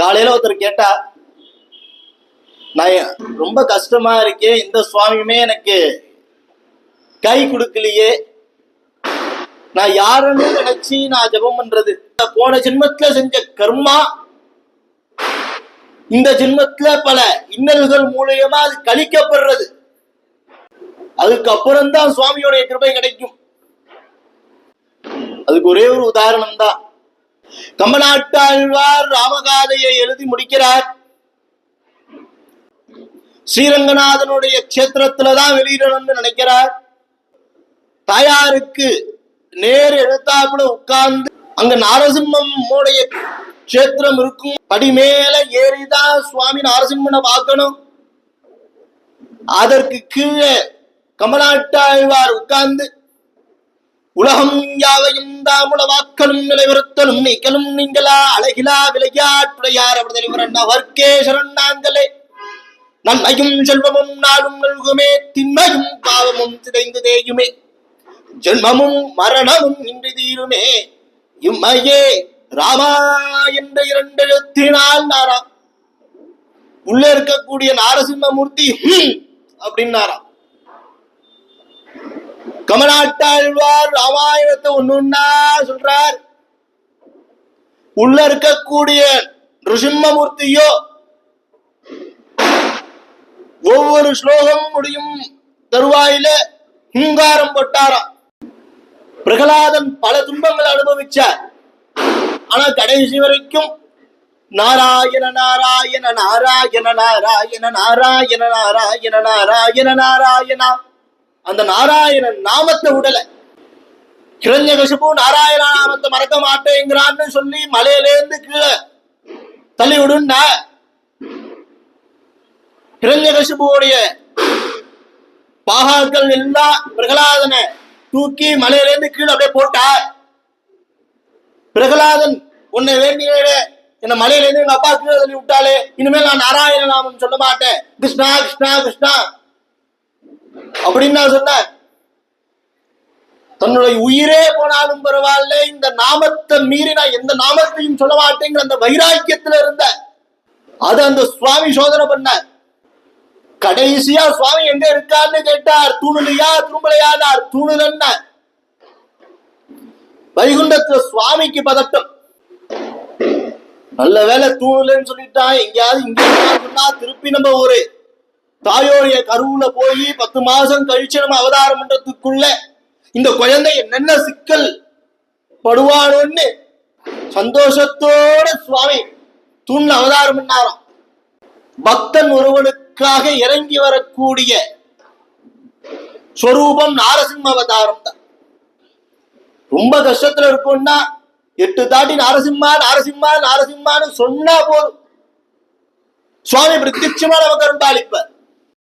காலையில ஒருத்தர் கேட்டா நான் ரொம்ப கஷ்டமா இருக்கேன் இந்த சுவாமியுமே எனக்கு கை கொடுக்கலையே. நான் யாருன்னு நினைச்சு நான் ஜெபம் பண்றது. போன ஜென்மத்துல செஞ்ச கர்மா இந்த ஜென்மத்துல பல இன்னல்கள் மூலியமா அது கழிக்கப்படுறது. அதுக்கப்புறம் தான் சுவாமியோடைய கிருபை கிடைக்கும். அதுக்கு ஒரே ஒரு உதாரணம் தான் கம்பநாட்டாழ்வார் ராமகாதையை எழுதி முடிக்கிறார். ஸ்ரீரங்கநாதனுடைய கஷேத்திரத்துலதான் வெளியிடணும்னு நினைக்கிறார். தாயாருக்கு நேர் எழுத்தாப்புல உட்கார்ந்து அங்க நாரசிம்மம் உடைய கஷேத்திரம் இருக்கும். படி மேல ஏறிதான் சுவாமி நாரசிம்மனை பார்க்கணும். அதற்கு கீழே கமலாட்டாழ்வார் உட்கார்ந்து உலகம் யாவையும் தாமுளவாக்கலும் நிலைவருத்தலும் நீக்கலும் நீங்களா? அழகிலா விளையாட்டுடையார் அவர் அவர்க்கே சரணாங்களே நன்மையும் செல்வமும் நாளும் நல்குமே திண்மையும் பாவமும் சிதைந்து தேயுமே. ஜென்மமும் மரணமும் இன்று தீருமே. இம்மையே ராமா என்ற இரண்டு எழுத்தினால் நாரா. உள்ள இருக்கக்கூடிய நாரசிம்மமூர்த்தி அப்படின்னாராம் கமலாட்டாழ்வார் ராமாயணத்தை ஒண்ணுன்னா சொல்றார். உள்ள இருக்கக்கூடிய ரிசிம்மமூர்த்தியோ ஒவ்வொரு ஸ்லோகம் முடியும் தருவாயில ஹூங்காரம் போட்டாராம் பிரகலாதன் பல துன்பங்களை அனுபவிச்சார். ஆனா கடைசி வரைக்கும் நாராயண நாராயண நாராயண நாராயண நாராயண நாராயண நாராயண நாராயணா அந்த நாராயணன் நாமத்தை விடல கிரண்யகசிபு நாராயண நாமத்தை மறக்க மாட்டேங்கிறான்னு சொல்லி மலையிலேருந்து கீழே தள்ளி விடுன்னா கிரண்யகசிபுவோடைய பாகாக்கள் எல்லாம் பிரகலாதனை தூக்கி மலையிலேருந்து கீழே அப்படியே போட்டார் பிரகலாதன் உன்னை வேண்டிய என்ன மலையிலேருந்து எங்க அப்பா கீழே தள்ளி விட்டாலே இனிமேல் நான் நாராயண நாமம் சொல்ல மாட்டேன். கிருஷ்ணா கிருஷ்ணா கிருஷ்ணா. அப்படின்னு நான் சொன்னேன். தன்னுடைய உயிரே போனாலும் பரவாயில்ல இந்த நாமத்தை மீறி நான் எந்த நாமத்தையும் சொல்ல மாட்டேங்கிற அந்த வைராக்கியத்துல இருந்த அது அந்த சுவாமி சோதனை பண்ண கடைசியா சுவாமி எங்க இருக்கான்னு கேட்டார் தூணுலையா திரும்பலையானார் தூணுலன்ன. வைகுண்டத்துல சுவாமிக்கு பதட்டம். நல்ல வேலை தூணுலன்னு சொல்லிட்டான் எங்கேயாவது இங்க சொன்னா திருப்பி நம்ம ஒரு தாயோடைய கருவுல போய் பத்து மாசம் கழிச்சு நம்ம அவதாரம் பண்றதுக்குள்ள இந்த குழந்தை என்னென்ன சிக்கல் படுவானோன்னு சந்தோஷத்தோட சுவாமி தூண் அவதாரம் பண்ணாராம். பக்தன் ஒருவனுக்காக இறங்கி வரக்கூடிய ஸ்வரூபம் நாரசிம்ம அவதாரம் தான். ரொம்ப கஷ்டத்துல இருக்கும்னா எட்டு தாட்டி நாரசிம்மா நாரசிம்மா நாரசிம்மான்னு சொன்னா போதும். சுவாமி பிரத்யட்சமா நமக்கு அருள்பாலிப்பார்